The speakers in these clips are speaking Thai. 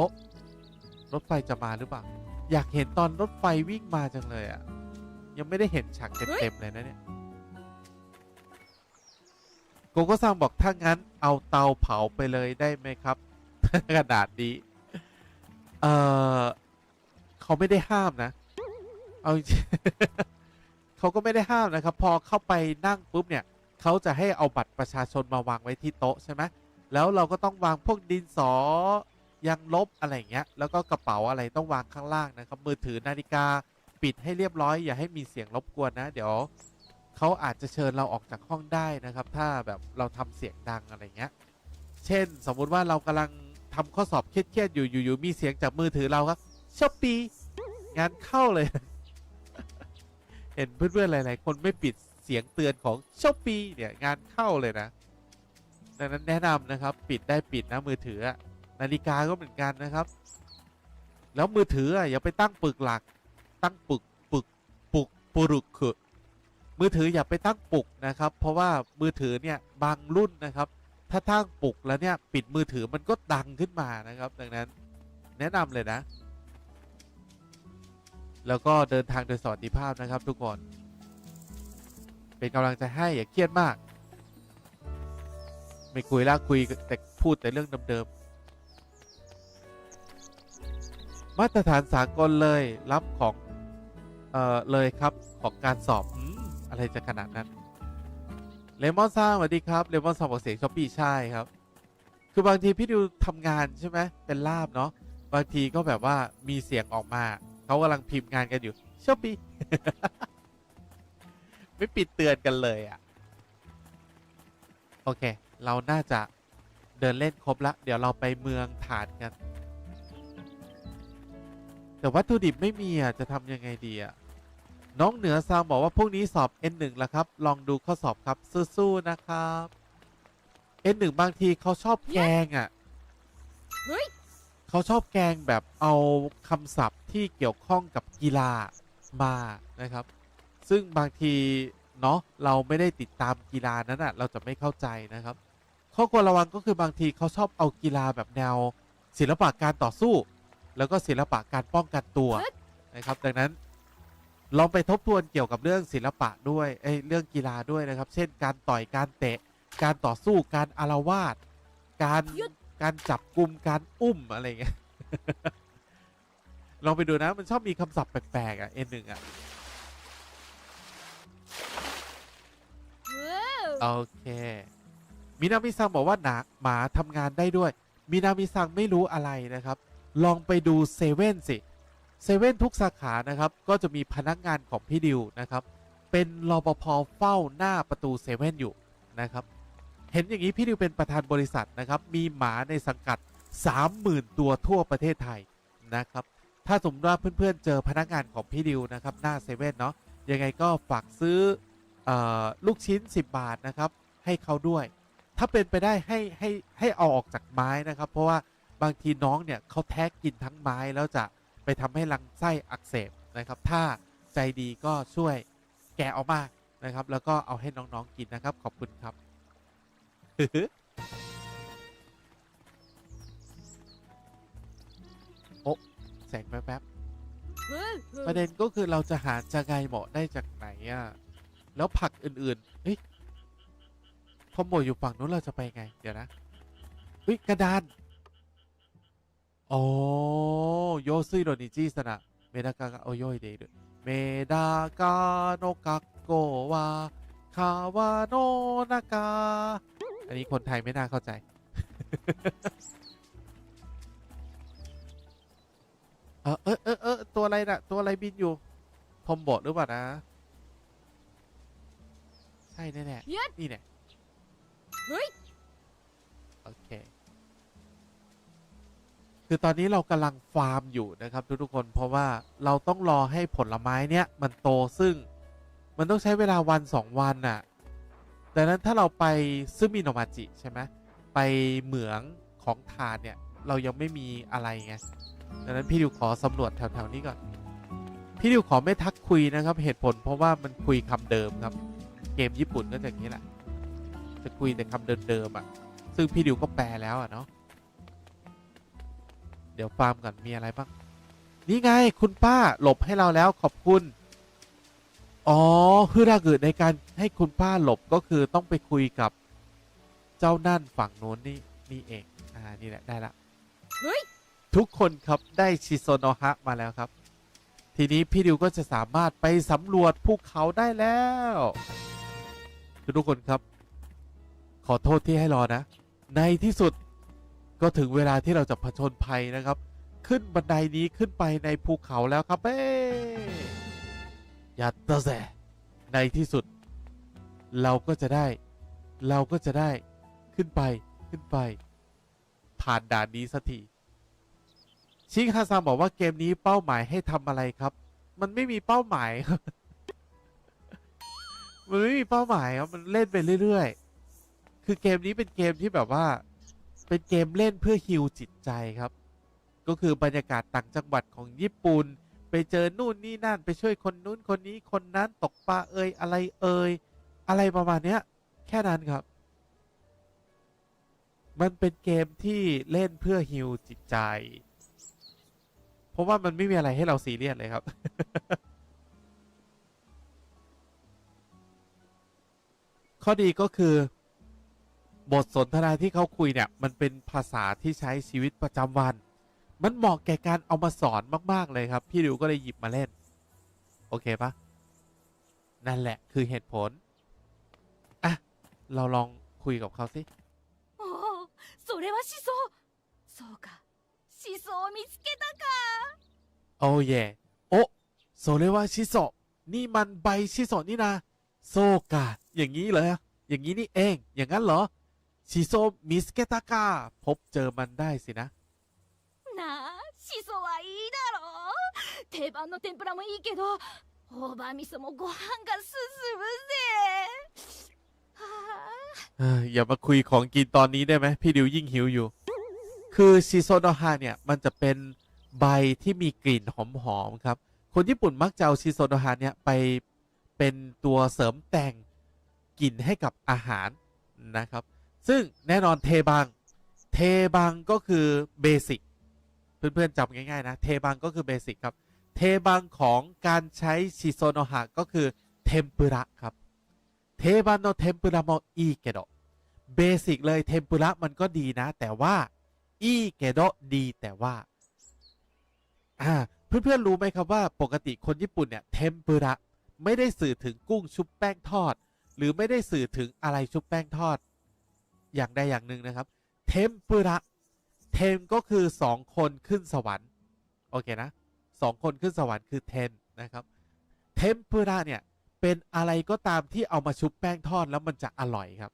อ๊ะรถไฟจะมาหรือเปล่า อยากเห็นตอนรถไฟวิ่งมาจังเลยอะ่ะ ยังไม่ได้เห็นฉากเต็มๆเลยนะเนี่ย โกโก้ซังบอกถ้างั้นเอาเตาเผาไปเลยได้ไหมครับขนาดนี้ เออเขาไม่ได้ห้ามนะ เอาจริงเขาก็ไม่ได้ห้ามนะครับ พอเข้าไปนั่งปุ๊บเนี่ยเขาจะให้เอาบัตรประชาชนมาวางไว้ที่โต๊ะใช่ไหมแล้วเราก็ต้องวางพวกดินสอ ยางลบอะไรเงี้ยแล้วก็กระเป๋าอะไรต้องวางข้างล่างนะครับ มือถือนาฬิกาปิดให้เรียบร้อย อย่าให้มีเสียงรบกวนนะ เดี๋ยวเขาอาจจะเชิญเราออกจากห้องได้นะครับ ถ้าแบบเราทำเสียงดังอะไรเงี้ย เช่น สมมุติว่าเรากำลังทำข้อสอบเครียดๆอยู่อยู่ๆมีเสียงจากมือถือเราครับชอปปี้งานเข้าเลย เห็นเพื่อนๆหลาย ๆ คนไม่ปิดเสียงเตือนของชอปปี้เนี่ยงานเข้าเลยนะ ดังนั้นแนะนำนะครับ ปิดได้ปิดนะมือถือ นาฬิกาก็เหมือนกันนะครับ แล้วมือถืออะอย่าไปตั้งปึกหลัก ตั้งปึกปึกปุกปุรุกคือมือถืออย่าไปตั้งปลุกนะครับ เพราะว่ามือถือเนี่ยบางรุ่นนะครับ ถ้าตั้งปลุกแล้วเนี่ยปิดมือถือมันก็ดังขึ้นมานะครับ ดังนั้นแนะนำเลยนะ แล้วก็เดินทางโดยสวัสดิภาพนะครับ ทุกคน เป็นกำลังใจให้อย่าเครียดมาก ไม่คุยละคุยแต่พูดแต่เรื่องเดิมๆ มาตรฐานสากลเลยรับของ เอ่อ เลยครับของการสอบอมอะไรจะขนาดนั้นเลมอนซ่าสวัสดีครับเลมอนสอบออกเสียงช้อปปี้ใช่ครับ คือบางทีพี่ดิวทำงานใช่ไหมเป็นลาบเนาะบางทีก็แบบว่ามีเสียงออกมาเขากำลังพิมพ์งานกันอยู่ช้อปปี้ไม่ปิดเตือนกันเลยอะ่ะ โอเค เราน่าจะเดินเล่นครบละ เดี๋ยวเราไปเมืองฐานกัน แต่วัตถุดิบไม่มีอะจะทำยังไงดีอะน้องเหนือซาวบอกว่าพวกนี้สอบ N1 แล้วครับ ลองดูข้อสอบครับสู้ๆนะครับ N1 บางทีเขาชอบแกงอะเฮ้ยเขาชอบแกงแบบเอาคำศัพท์ที่เกี่ยวข้องกับกีฬามานะครับ ซึ่งบางทีเนาะเราไม่ได้ติดตามกีฬานั้นอะ เราจะไม่เข้าใจนะครับข้อควรระวังก็คือบางทีเขาชอบเอากีฬาแบบแนว ศิลปะการต่อสู้ แล้วก็ศิลปะการป้องกันตัวนะครับ ดังนั้นลองไปทบทวนเกี่ยวกับเรื่องศิลปะด้วยเอ้ยเรื่องกีฬาด้วยนะครับ เช่น การต่อยการเตะ การต่อสู้การอารวาสการการจับกลุ่มการอุ้มอะไรอย่างเงี้ยลองไปดูนะมันชอบมีคำศัพท์แปลกๆอะ N1 อะว้าวโอเค มินามิซังบอกว่าหนาหมาทำงานได้ด้วย มินามิซังไม่รู้อะไรนะครับ ลองไปดูเซเว่นสิเซเว่นทุกสาขานะครับ ก็จะมีพนักงานของพี่ดิวนะครับ เป็นรปภเฝ้าหน้าประตูเซเว่นอยู่นะครับ เห็นอย่างนี้พี่ดิวเป็นประธานบริษัทนะครับ มีหมาในสังกัด 30,000 ตัวทั่วประเทศไทยนะครับ ถ้าสมมติว่าเพื่อนๆเจอพนักงานของพี่ดิวนะครับหน้าเซเว่นเนาะ ยังไงก็ฝากซื้อออลูกชิ้น 10 บาทนะครับ ให้เขาด้วย ถ้าเป็นไปได้ให้ให้ให้เอาออกจากไม้นะครับ เพราะว่า บางทีน้องเนี่ยเขาแทกกินทั้งไม้แล้วจะไปทำให้ลำไส้อักเสบนะครับ ถ้าใจดีก็ช่วยแกะออกมานะครับ แล้วก็เอาให้น้องๆกินนะครับ ขอบคุณครับโอ้แสงแป๊บๆประเด็นก็คือเราจะหาจะไงเหมาะได้จากไหนอะแล้วผักอื่นๆเฮ้ยพอหมดอยู่ฝั่งนู้นเราจะไปไง เดี๋ยวนะเฮ้ยกระดาน โอ้โยซึโดนิจิสนะเมดากากะโอโยยเดรุเมดากาโนกักโกวาคาวาโนนากาอันนี้คนไทยไม่น่าเข้าใจ เออเออเออเออตัวอะไรน่ะตัวอะไรบินอยู่ ทอมบอดหรือเปล่านะ ใช่แน่ๆยัดนี่แน่ คือตอนนี้เรากำลังฟาร์มอยู่นะครับ ทุกๆคนเพราะว่าเราต้องรอให้ผลไม้เนี้ยมันโตซึ่งมันต้องใช้เวลาวันสองวันน่ะดังนั้นถ้าเราไปซึมิโนมาจิใช่ไหมไปเหมืองของทานเนี่ยเรายังไม่มีอะไรไงดังนั้นพี่ดิวขอสำรวจแถวๆนี้ก่อน พี่ดิวขอไม่ทักคุยนะครับ เหตุผลเพราะว่ามันคุยคำเดิมครับ เกมญี่ปุ่นก็จะอย่างนี้แหละ จะคุยแต่คำเดิมๆอะ ซึ่งพี่ดิวก็แปลแล้วอะเนาะ ดี๋ยวฟาร์มก่อนมีอะไรบ้าง นี่ไงคุณป้าหลบให้เราแล้วขอบคุณ อ๋อคือถ้าเกิดในการให้คุณป้าหลบก็คือต้องไปคุยกับเจ้านั่นฝั่งโน้นนี่นี่เอง อ่า นี่แหละได้ละเฮ้ยทุกคนครับได้ชิโซโนฮะมาแล้วครับ ทีนี้พี่ดิวก็จะสามารถไปสำรวจภูเขาได้แล้วทุกคนครับ ขอโทษที่ให้รอนะ ในที่สุด ก็ถึงเวลาที่เราจะผจญภัยนะครับ ขึ้นบันไดนี้ขึ้นไปในภูเขาแล้วครับเอ้ยัตเตอร์แซในที่สุด เราก็จะได้ เราก็จะได้ขึ้นไปขึ้นไป ผ่านด่านนี้สักทีชิงฮาซังบอกว่าเกมนี้เป้าหมายให้ทำอะไรครับ มันไม่มีเป้าหมายครับมันไม่มีเป้าหมายครับมันเล่นไปเรื่อย ๆ คือเกมนี้เป็นเกมที่แบบว่า เป็นเกมเล่นเพื่อฮิวจิตใจครับ ก็คือบรรยากาศต่างจังหวัดของญี่ปุ่น ไปเจอนู่นนี่นั่นไปช่วยคนนู้นคนนี้คนนั้นตกปลาเอ่ยอะไรเอ่ยอะไรประมาณเนี้ย แค่นั้นครับ มันเป็นเกมที่เล่นเพื่อฮิวจิตใจ เพราะว่ามันไม่มีอะไรให้เราซีเรียสเลยครับข้อดีก็คือ บทสนทนาที่เขาคุยเนี่ย มันเป็นภาษาที่ใช้ชีวิตประจำวัน มันเหมาะแก่การเอามาสอนมาก ๆ เลยครับ พี่ดิวก็เลยหยิบมาเล่น โอเคปะนั่นแหละคือเหตุผล อ่ะ เราลองคุยกับเขาสิ おおそれはシソそうかシソを見つけたか โอ้เย่โอ้โซเรวาชิโซะนี่มันใบชิโซะนี่นะ โซกะ อย่างนี้เลยอะอย่างนี้นี่เอง อย่างนั้นเหรอ ชิโซะมิสเกตากา พบเจอมันได้สินะ なあシソはいいだろう定番の天ぷらもいいけど大葉味噌もご飯が進むぜはあ เอ้ยอย่ามาคุยของกินตอนนี้ได้ไหมพี่ดิวยิ่งหิวอยู่ คือชิโซโนฮาเนี่ย มันจะเป็นใบที่มีกลิ่นหอมๆครับ คนญี่ปุ่นมักจะเอาชิโซโนฮาเนี่ยไปเป็นตัวเสริมแต่งกลิ่นให้กับอาหารนะครับ ซึ่งแน่นอนเทบัง เทบังก็คือเบสิกเพื่อนๆจำง่าย ๆ นะ เทบังก็คือเบสิกครับ เทบังของการใช้ชิโซโนฮะก็คือเทมปุระครับ เทบันโนเทมปุระโมอีเกโดเบสิกเลยเทมปุระมันก็ดีนะ แต่ว่าอีเกโดดีแต่ว่าอ่าเพื่อนๆรู้ไหมครับว่าปกติคนญี่ปุ่นเนี่ยเทมปุระไม่ได้สื่อถึงกุ้งชุบแป้งทอด หรือไม่ได้สื่อถึงอะไรชุบแป้งทอด อย่างใดอย่างหนึ่งนะครับ เทมปุระ เทมก็คือสองคนขึ้นสวรรค์โอเคนะสองคนขึ้นสวรรค์คือเทนนะครับ เทมปุระเนี่ยเป็นอะไรก็ตามที่เอามาชุบแป้งทอดแล้วมันจะอร่อยครับ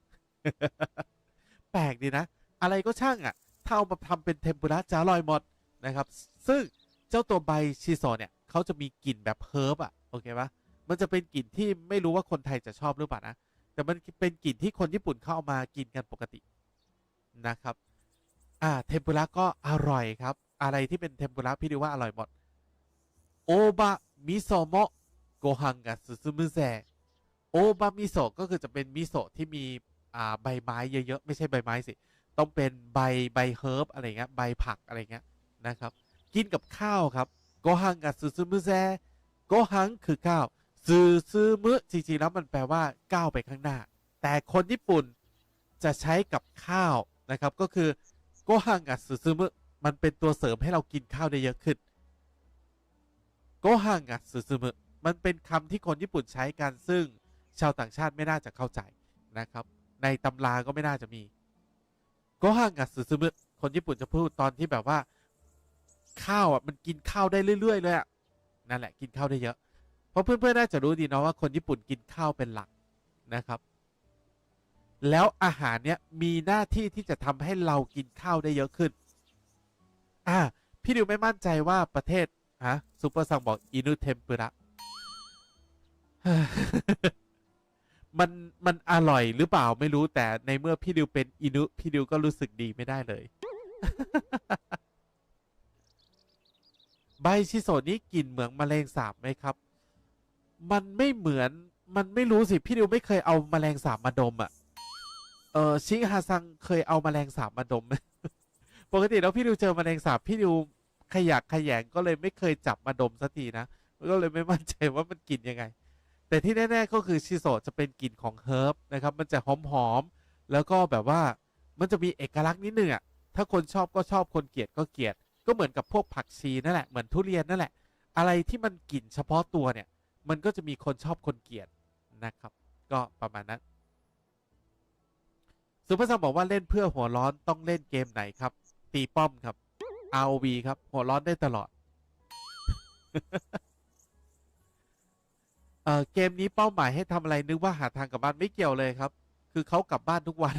แปลกดีนะ อะไรก็ช่างอะ่ะ ถ้าเอามาทำเป็นเทมปุระจะอร่อยหมดนะครับ ซึ่งเจ้าตัวใบชิโซเนี่ยเขาจะมีกลิ่นแบบเฮิร์บอะ่ะโอเคปะมันจะเป็นกลิ่นที่ไม่รู้ว่าคนไทยจะชอบหรือเปล่านะ แต่มันเป็นกลิ่นที่คนญี่ปุ่นเขาเอามากินกันปกตินะครับ อ่าเทมปุระก็อร่อยครับ อะไรที่เป็นเทมปุระพี่ดูว่าอร่อยหมดโอบะมิโซโมะโกฮังกับซูซูมุเซโอบะมิโซะก็คือจะเป็นมิโซะที่มีอ่าใบไม้เยอะๆ ไม่ใช่ใบไม้สิ ต้องเป็นใบใบเฮิร์บอะไรเงี้ยใบผักอะไรเงี้ยนะครับ กินกับข้าวครับโกฮังกับซูซูมุเซโกฮังคือข้าว ซูซูมุจริงๆแล้วมันแปลว่าก้าวไปข้างหน้า แต่คนญี่ปุ่นจะใช้กับข้าวนะครับ ก็คือโกฮังกับซูซูมุมันเป็นตัวเสริมให้เรากินข้าวได้เยอะขึ้นโกฮังกับซูซูมุมันเป็นคำที่คนญี่ปุ่นใช้กันซึ่งชาวต่างชาติไม่น่าจะเข้าใจนะครับ ในตำราก็ไม่น่าจะมีโกฮังกับซูซูมุคนญี่ปุ่นจะพูดตอนที่แบบว่า ข้าวอะมันกินข้าวได้เรื่อยๆเลยอะนั่นแหละกินข้าวได้เยอะ ราะเพื่อนๆน่าจะรู้ดีเนาะว่าคนญี่ปุ่นกินข้าวเป็นหลักนะครับ แล้วอาหารเนี้ยมีหน้าที่ที่จะทำให้เรากินข้าวได้เยอะขึ้น อ่า พี่ดิวไม่มั่นใจว่าประเทศฮะซูเปอร์ซังบอกอินุเทมปุระมันมันอร่อยหรือเปล่าไม่รู้แต่ในเมื่อพี่ดิวเป็นอินุพี่ดิวก็รู้สึกดีไม่ได้เลยใบชิโซนี้กลิ่นเหมือนแมลงสาบไหมครับ มันไม่เหมือนมันไม่รู้สิพี่ดิวไม่เคยเอาแมลงสาบมาดมอะ่ะเออชิงฮาซังเคยเอาแมลงสาบมาดมไหมปกติแล้วพี่ดิวเจอแมลงสาบพี่ดิวขยะแขยงก็เลยไม่เคยจับมาดมสักทีนะก็เลยไม่มั่นใจว่ามันกลิ่นยังไง แต่ที่แน่ๆก็คือชิโซจะเป็นกลิ่นของเฮิร์บนะครับ มันจะหอมๆแล้วก็แบบว่ามันจะมีเอกลักษณ์นิดนึงอะถ้าคนชอบก็ชอบคนเกลียดก็เกลียด ก็เหมือนกับพวกผักชีนั่นแหละเหมือนทุเรียนนั่นแหละ อะไรที่มันกลิ่นเฉพาะตัวเนี่ย มันก็จะมีคนชอบคนเกลียดนะครับ ก็ประมาณนั้นสุภาพบอกว่าเล่นเพื่อหัวร้อนต้องเล่นเกมไหนครับ ตีป้อมครับ ROV ครับ หัวร้อนได้ตลอดเออเกมนี้เป้าหมายให้ทำอะไรนึกว่าหาทางกลับบ้านไม่เกี่ยวเลยครับ คือเขากลับบ้านทุกวัน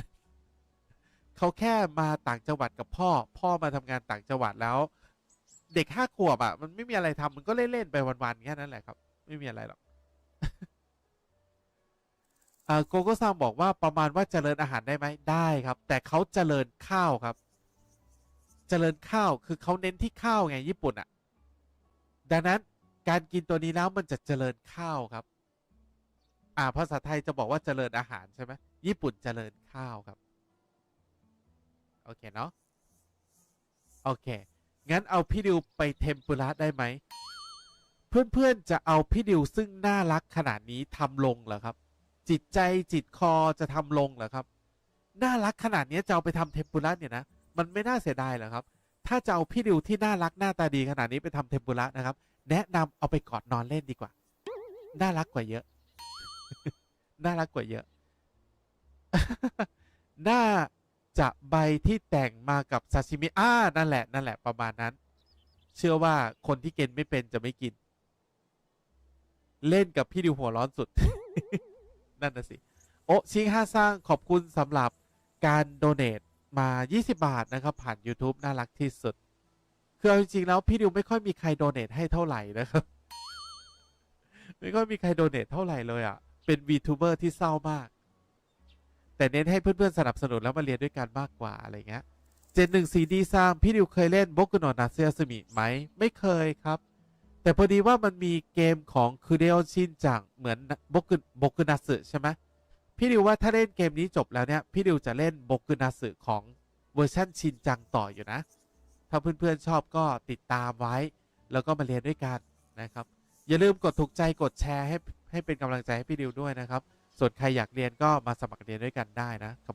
เขาแค่มาต่างจังหวัดกับพ่อ พ่อมาทำงานต่างจังหวัดแล้ว เด็กห้าขวบอะ่ะ มันไม่มีอะไรทำมันก็เล่น ๆ ไปวัน ๆ แค่นั้นแหละครับ ไม่มีอะไรหรอกอ่าโกโก้ซังบอกว่าประมาณว่าเจริญอาหารได้ไหมได้ครับ แต่เขาเจริญข้าวครับ เจริญข้าวคือเขาเน้นที่ข้าวไงญี่ปุ่นอะ่ะ ดังนั้นการกินตัวนี้แล้วมันจะเจริญข้าวครับ อ่าภาษาไทยจะบอกว่าเจริญอาหารใช่ไหมญี่ปุ่นเจริญข้าวครับ โอเคเนาะโอเค งั้นเอาพี่ดิวไปเทมปุระได้ไหม เพื่อนๆจะเอาพี่ดิวซึ่งน่ารักขนาดนี้ทำลงเหรอครับ จิตใจจิตคอจะทำลงเหรอครับ น่ารักขนาดนี้จะเอาไปทำเทมปุระเนี่ยนะมันไม่น่าเสียดายเหรอครับ ถ้าจะเอาพี่ดิวที่น่ารักหน้าตาดีขนาดนี้ไปทำเทมปุระนะครับ แนะนำเอาไปกอดนอนเล่นดีกว่า น่ารักกว่าเยอะ น่ารักกว่าเยอะ น่าจะใบที่แต่งมากับซาชิมิอ่านั่นแหละนั่นแหละประมาณนั้น เชื่อว่าคนที่กินไม่เป็นจะไม่กิน เล่นกับพี่ดิวหัวร้อนสุด นั่นน่ะสิ โอชิงห้าสร้างขอบคุณสำหรับการโดเน a มา 20 บาท นะครับ ผ่าน YouTube น่ารักที่สุด คือเอาจริง ๆ แล้วพี่ดิวไม่ค่อยมีใครโดเน a ให้เท่าไหร่นะครับ ไม่ค่อยมีใครโดเน a เท่าไหร่เลยอะ เป็น VTuber ที่เศร้ามาก แต่เน้นให้เพื่อนๆสนับสนุนแล้วมาเรียนด้วยกันมากกว่าอะไรเงี้ย เจนหนึ่งซีดีซังพี่ดิวเคยเล่นบกุโนนาเซียสมิไหมไม่เคยครับ แต่พอดีว่ามันมีเกมของคูเดลชินจัง เหมือนบกุบกุนาสึใช่ไหมพี่ดิวว่าถ้าเล่นเกมนี้จบแล้วเนี่ย พี่ดิวจะเล่นบกุนาสึของเวอร์ชันชินจังต่ออยู่นะ ถ้าเพื่อนๆชอบก็ติดตามไว้ แล้วก็มาเรียนด้วยกันนะครับ อย่าลืมกดถูกใจกดแชร์ให้ให้เป็นกำลังใจให้พี่ดิวด้วยนะครับ ส่วนใครอยากเรียนก็มาสมัครเรียนด้วยกันได้นะขำ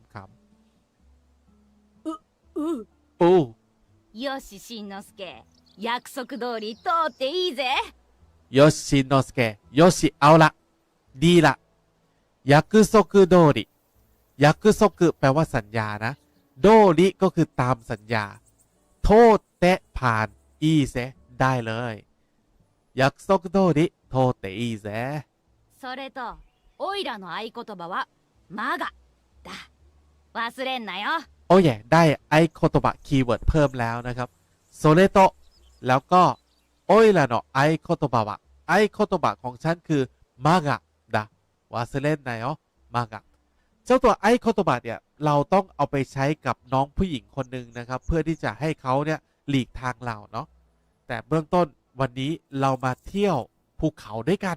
うๆอู้ よししんのすけ 約束通り通っていいぜ โยชิโนสเกะโยชิเอาละ ดีละยักษ์ซกุโดริยักษ์ซกุแปลว่าสัญญานะ โดริก็คือตามสัญญา โทษเตะผ่าน อีเซได้เลยยักษ์ซกุโดริโทษเตะอีเซ それとオイラの合言葉はマガだ忘れんなよ โอ้ยได้ไอโคโตบะคีย์เวิร์ดเพิ่มแล้วนะครับโซเลโต แล้วก็โอ้ยละเนาะไอโคโตบะวะไอโคโตบะของฉันคือมากะดะวาเซเลนไนอ๋อมากะเจ้าตัวไอโคโตบะเนี่ย เราต้องเอาไปใช้กับน้องผู้หญิงคนหนึ่งนะครับ เพื่อที่จะให้เขาเนี่ยหลีกทางเราเนาะแต่เบื้องต้นวันนี้เรามาเที่ยวภูเขาด้วยกัน